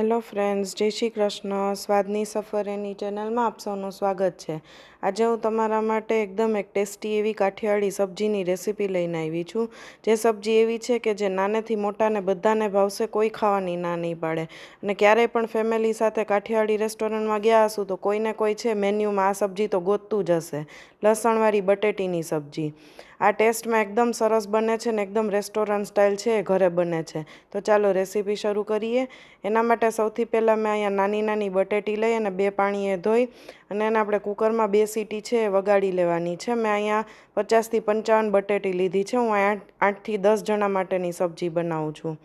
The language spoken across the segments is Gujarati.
હેલો ફ્રેન્ડ્સ, જય શ્રી કૃષ્ણ. સ્વાદની સફર એની ચેનલમાં આપ સૌનું સ્વાગત છે. આજે હું તમારા માટે એકદમ એક ટેસ્ટી એવી કાઠિયાવાડી સબ્જીની રેસીપી લઈને આવી છું. જે સબ્જી એવી છે કે જે નાનેથી મોટાને બધાને ભાવશે કોઈ ખાવાની ના નહીં પાડે. અને ક્યારેય પણ ફેમિલી સાથે કાઠિયાવાડી રેસ્ટોરન્ટમાં ગયા હશું તો કોઈને કોઈ છે મેન્યુમાં આ સબ્જી તો ગોતતું જ હશે. લસણવાળી બટેટીની સબ્જી. આ ટેસ્ટમાં એકદમ સરસ બને છે ને એકદમ રેસ્ટોરન્ટ સ્ટાઇલ છે, એ ઘરે બને છે. તો ચાલો રેસીપી શરૂ કરીએ. એના માટે સૌથી પહેલાં મેં અહીંયા નાની નાની બટેટી લઈ અને બે પાણીએ ધોઈ અને એને આપણે કુકરમાં બે સીટી છે એ વગાડી લેવાની છે. મેં અહીંયા પચાસથી પંચાવન બટેટી લીધી છે. હું આઠ, આઠથી દસ જણા માટેની સબ્જી બનાવું છું.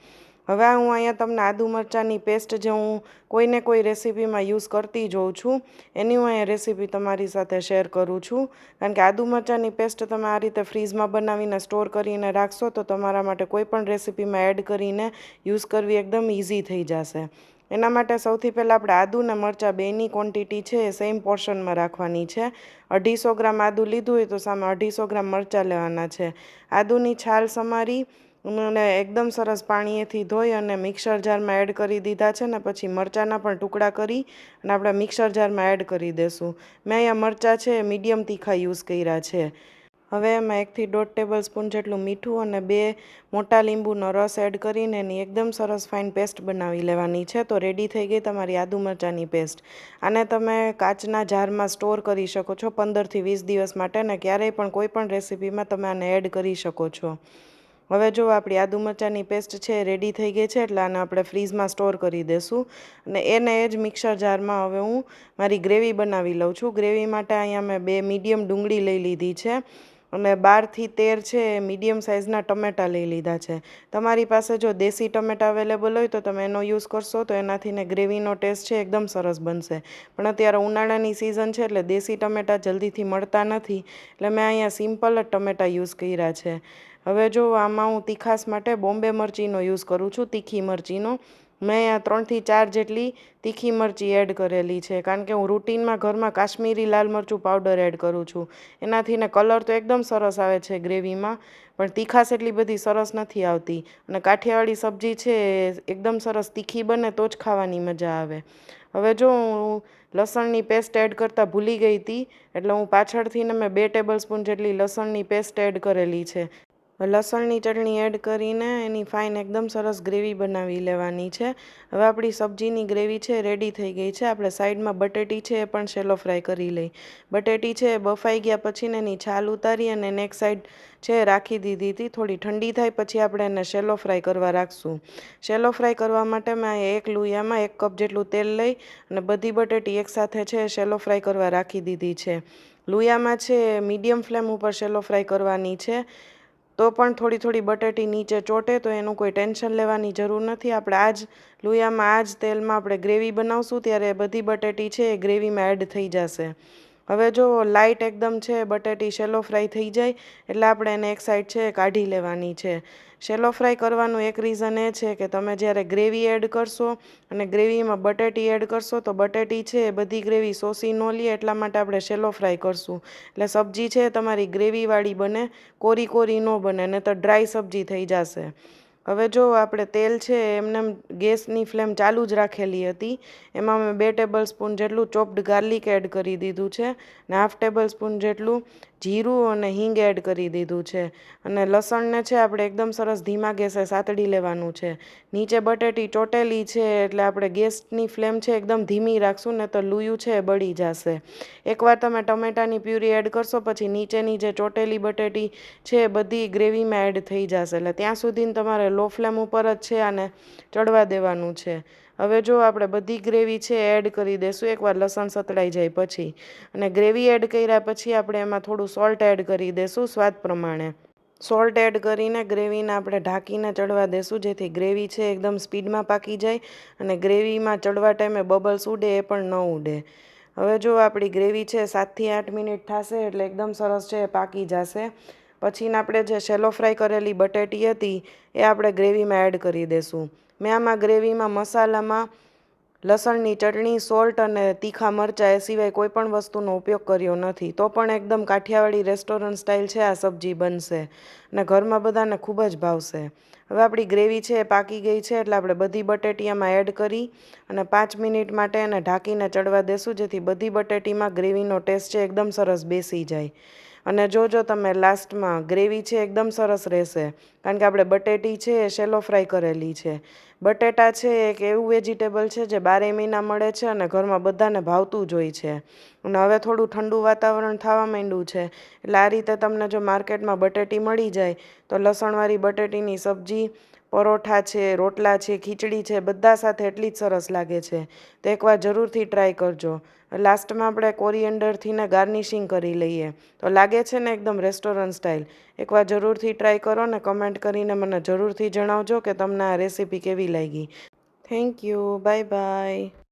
હવે હું અહીંયા તમને આદુ મરચાંની પેસ્ટ જે હું કોઈને કોઈ રેસીપીમાં યુઝ કરતી જોઉં છું, એની હું અહીંયા રેસીપી તમારી સાથે શેર કરું છું. કારણ કે આદુ મરચાંની પેસ્ટ તમે આ રીતે ફ્રીઝમાં બનાવીને સ્ટોર કરીને રાખશો તો તમારા માટે કોઈ પણ રેસીપીમાં એડ કરીને યુઝ કરવી એકદમ ઇઝી થઈ જશે. એના માટે સૌથી પહેલાં આપણે આદુ ને મરચાં બેની ક્વોન્ટિટી છે એ સેમ પોર્શનમાં રાખવાની છે. અઢીસો ગ્રામ આદું લીધું હોય તો સામે અઢીસો ગ્રામ મરચાં લેવાના છે. આદુની છાલ સમારી અને એકદમ સરસ પાણીએથી ધોઈ અને મિક્સર જારમાં એડ કરી દીધા છે ને પછી મરચાંના પણ ટુકડા કરી અને આપણે મિક્સર જારમાં એડ કરી દેશું. મેં અહીંયા મરચાં છે, મીડિયમ તીખા યુઝ કર્યા છે. હવે એમાં એકથી દોઢ ટેબલ સ્પૂન જેટલું મીઠું અને બે મોટા લીંબુનો રસ એડ કરીને એની એકદમ સરસ ફાઇન પેસ્ટ બનાવી લેવાની છે તો રેડી થઈ ગઈ તમારી આદુ મરચાંની પેસ્ટ. આને તમે કાચના જારમાં સ્ટોર કરી શકો છો પંદરથી વીસ દિવસ માટે ને ક્યારેય પણ કોઈ પણ રેસીપીમાં તમે આને એડ કરી શકો છો. હવે જો આપણી આદુ મરચાંની પેસ્ટ છે રેડી થઈ ગઈ છે, એટલે આને આપણે ફ્રીઝમાં સ્ટોર કરી દઈશું અને એને એ જ મિક્સર જારમાં હવે હું મારી ગ્રેવી બનાવી લઉં છું. ગ્રેવી માટે અહીંયા મેં બે મીડિયમ ડુંગળી લઈ લીધી છે. અને બારથી તેર છે એ મીડિયમ સાઇઝના ટમેટાં લઈ લીધા છે. તમારી પાસે જો દેશી ટમેટાં અવેલેબલ હોય તો તમે એનો યુઝ કરશો તો એનાથી ને ગ્રેવીનો ટેસ્ટ છે એકદમ સરસ બનશે. પણ અત્યારે ઉનાળાની સિઝન છે એટલે દેશી ટમેટાં જલ્દીથી મળતા નથી. એટલે મેં અહીંયા સિમ્પલ જ ટમેટાં યુઝ કર્યા છે. હવે જો આમાં હું તીખાસ માટે બોમ્બે મરચીનો યુઝ કરું છું, તીખી મરચીનો. મેં ત્રણથી ચાર જેટલી તીખી મરચી એડ કરેલી છે. કારણ કે હું રૂટીનમાં ઘરમાં કાશ્મીરી લાલ મરચું પાવડર એડ કરું છું. એનાથી ને કલર તો એકદમ સરસ આવે છે ગ્રેવીમાં, પણ તીખાશ એટલી બધી સરસ નથી આવતી. અને કાઠિયાવાડી સબ્જી છે એકદમ સરસ તીખી બને તો જ ખાવાની મજા આવે. હવે જો હું લસણની પેસ્ટ એડ કરતાં ભૂલી ગઈ હતી, એટલે હું પાછળથી ને મેં બે ટેબલ સ્પૂન જેટલી લસણની પેસ્ટ એડ કરેલી છે. લસણની ચટણી એડ કરીને એની ફાઇન એકદમ સરસ ગ્રેવી બનાવી લેવાની છે. હવે આપણી સબ્જીની ગ્રેવી છે રેડી થઈ ગઈ છે. આપણે સાઈડમાં બટેટી છે એ પણ શેલો ફ્રાય કરી લઈ. બટેટી છે એ બફાઈ ગયા પછી એની છાલ ઉતારી અને નેક્સ્ટ સાઈડ છે રાખી દીધી હતી. થોડી ઠંડી થાય પછી આપણે એને શેલો ફ્રાય કરવા રાખશું. શેલો ફ્રાય કરવા માટે મેં એક લુયામાં એક કપ જેટલું તેલ લઈ અને બધી બટેટી એકસાથે છે શેલો ફ્રાય કરવા રાખી દીધી છે. લુયામાં છે મીડિયમ ફ્લેમ ઉપર શેલો ફ્રાય કરવાની છે. તો પણ થોડી થોડી બટેટી નીચે ચોટે તો એનું કોઈ ટેન્શન લેવાની જરૂર નથી. આપણે આ જ લુયામાં આ જ તેલમાં આપણે ગ્રેવી બનાવશું ત્યારે બધી બટેટી છે એ ગ્રેવીમાં એડ થઈ જશે. હવે જો લાઇટ એકદમ છે, બટેટી શેલો ફ્રાય થઈ જાય એટલે આપણે એને એક સાઈડ છે કાઢી લેવાની છે. શેલો ફ્રાય કરવાનું એક રીઝન એ છે કે તમે જ્યારે ગ્રેવી એડ કરશો અને ગ્રેવીમાં બટેટી એડ કરશો તો બટેટી છે એ બધી ગ્રેવી સોસી ન લે એટલા માટે આપણે શેલો ફ્રાય કરશું. એટલે સબ્જી છે તમારી ગ્રેવીવાળી બને, કોરી કોરી ન બને ને તો ડ્રાય સબ્જી થઈ જશે. હવે જો આપણે તેલ છે એમને ગેસની ફ્લેમ ચાલુ જ રાખેલી હતી, એમાં મેં બે ટેબલ સ્પૂન જેટલું ચોપ્ડ ગાર્લિક એડ કરી દીધું છે ને હાફ ટેબલ સ્પૂન જેટલું જીરું અને હિંગ એડ કરી દીધું છે. અને લસણને છે આપણે એકદમ સરસ ધીમા ગેસે સાતડી લેવાનું છે. નીચે બટેટી ચોટેલી છે એટલે આપણે ગેસની ફ્લેમ છે એકદમ ધીમી રાખશું ને તો લુયું છે બળી જશે. એકવાર તમે ટમેટાની પ્યુરી એડ કરશો, પછી નીચેની જે ચોટેલી બટેટી છે એ બધી ગ્રેવીમાં એડ થઈ જશે. એટલે ત્યાં સુધી તમારે લો ફ્લેમ ઉપર જ છે આને ચડવા દેવાનું છે. હવે જો આપણે બધી ગ્રેવી છે એડ કરી દઈશું એકવાર લસણ સતળાઈ જાય પછી. અને ગ્રેવી એડ કર્યા પછી આપણે એમાં થોડું સોલ્ટ એડ કરી દઈશું સ્વાદ પ્રમાણે. સોલ્ટ એડ કરીને ગ્રેવીને આપણે ઢાંકીને ચડવા દેશું, જેથી ગ્રેવી છે એકદમ સ્પીડમાં પાકી જાય અને ગ્રેવીમાં ચડવા ટાઈમે બબલ્સ ઉડે એ પણ ન ઉડે. હવે જો આપણી ગ્રેવી છે સાતથી આઠ મિનિટ થશે એટલે એકદમ સરસ છે પાકી જશે. પછીને આપણે જે શેલો ફ્રાય કરેલી બટેટી હતી, એ આપણે ગ્રેવીમાં એડ કરી દઈશું મેં આમાં ગ્રેવીમાં મસાલામાં લસણની ચટણી સોલ્ટ અને તીખા મરચાં એ સિવાય કોઈ પણ વસ્તુનો ઉપયોગ કર્યો નથી. તો પણ એકદમ કાઠિયાવાડી રેસ્ટોરન્ટ સ્ટાઇલ છે, આ સબ્જી બનશે અને ઘરમાં બધાને ખૂબ જ ભાવશે. હવે આપણી ગ્રેવી છે એ પાકી ગઈ છે, એટલે આપણે બધી બટેટીયામાં એડ કરી અને પાંચ મિનિટ માટે એને ઢાંકીને ચડવા દેશું, જેથી બધી બટેટીમાં ગ્રેવીનો ટેસ્ટ છે એકદમ સરસ બેસી જાય. અને જોજો તમે લાસ્ટમાં ગ્રેવી છે, એકદમ સરસ રહેશે. કારણ કે આપણે બટેટી છે, એ શેલો ફ્રાય કરેલી છે. બટેટા છે, એક એવું વેજીટેબલ છે જે બારે મહિના મળે છે અને ઘરમાં બધાને ભાવતું જ હોય છે. અને હવે થોડું ઠંડુ વાતાવરણ થવા માંડ્યું છે. એટલે આ રીતે તમને જો માર્કેટમાં બટેટી મળી જાય, તો લસણવાળી બટેટીની સબ્જી, પરોઠા છે, રોટલા છે, ખીચડી છે, બધા સાથે એટલી જ સરસ લાગે છે. તો એકવાર જરૂરથી ટ્રાય કરજો. લાસ્ટમાં આપણે કોરિએન્ડરથી ને ગાર્નિશિંગ કરી લઈએ. તો લાગે છે ને એકદમ રેસ્ટોરન્ટ સ્ટાઇલ. એકવાર જરૂરથી ટ્રાય કરો ને કમેન્ટ કરીને મને જરૂરથી જણાવજો કે તમને આ રેસીપી કેવી લાગી. Thank you bye bye